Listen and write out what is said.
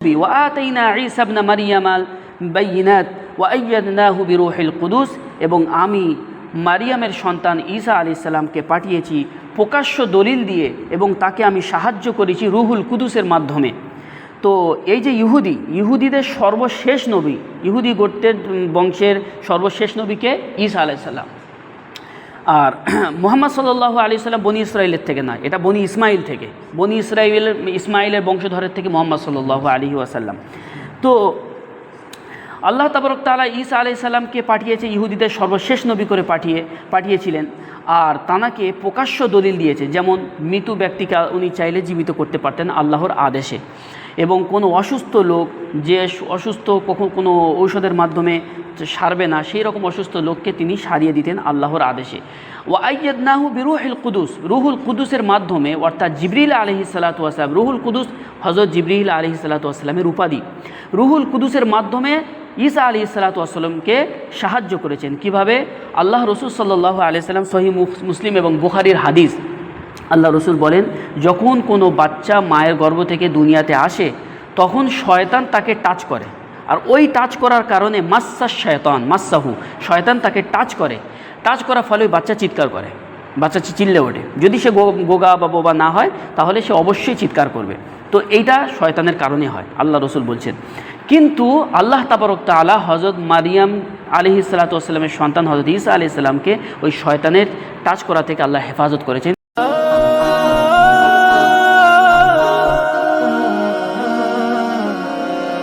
ওয়াতাইনা ইসাবনা মারিয়ামাল বাইনাত ওয়াইয়াদনাহু বিরুহিল কুদুস এবং আমি মারিয়ামের সন্তান ঈসা আলি সাল্লামকে পাঠিয়েছি প্রকাশ্য দলিল দিয়ে এবং তাকে আমি সাহায্য করেছি রুহুল কুদুসের মাধ্যমে। তো এই যে ইহুদি, ইহুদিদের সর্বশেষ নবী, ইহুদি গোট্টের বংশের সর্বশেষ নবীকে ঈসা আলাইসাল্লাম আর মোহাম্মদ সাল্লাহ আলি সাল্লাম বনি ইসরায়েলের থেকে না, এটা বনি ইসমাইল থেকে। বনি ইসরায়েলের ইসমাইলের বংশধরের থেকে মোহাম্মদ সাল্লাহ আলী ওয়াসাল্লাম। তো আল্লাহ তাবরক তালা ঈসা আলি সাল্লামকে পাঠিয়েছে, ইহুদিদের সর্বশেষ নবী করে পাঠিয়ে, পাঠিয়েছিলেন। আর তানাকে প্রকাশ্য দলিল দিয়েছে, যেমন মৃত ব্যক্তিকে উনি চাইলে জীবিত করতে পারতেন আল্লাহর আদেশে। এবং কোনো অসুস্থ লোক যে অসুস্থ কখন কোনো ঔষধের মাধ্যমে সারবে না, সেই রকম অসুস্থ লোককে তিনি সারিয়ে দিতেন আল্লাহর আদেশে। ও আইয়াদনাহু বিরুহুল কুদুস, রুহুল কুদুসের মাধ্যমে, অর্থাৎ জিবরিল আলহি সালাতাম রুহুল কুদুস হজরত জিবরিল আলহি সালাতামের উপাধি। রুহুল কুদুসের মাধ্যমে ঈসা আলী সালাতামকে সাহায্য করেছেন। কীভাবে? আল্লাহ রসুল সাল্লাহ আলি সাল্লাম সহি মুসলিম এবং বুখারির হাদিস। আল্লাহ রসুল বলেন, যখন কোনো বাচ্চা মায়ের গর্ভ থেকে দুনিয়াতে আসে, তখন শয়তান তাকে টাচ করে। আর ওই টাচ করার কারণে মাস্সা শয়তান, মাস্সাহু, শয়তান তাকে টাচ করে। টাচ করার ফলে ওই বাচ্চা চিৎকার করে। বাচ্চা চিল্লে ওঠে। যদি সে গোগা বা বোবা না হয়, তাহলে সে অবশ্যই চিৎকার করবে। তো এইটা শয়তানের কারণে হয়, আল্লাহ রসুল বলছেন। কিন্তু আল্লাহ তাবারক তালা হজরত মারিয়াম আলি সালাতামের সন্তান হজরত ইসা আলি সাল্লামকে ওই শয়তানের টাচ করা থেকে আল্লাহ হেফাজত করেছেন।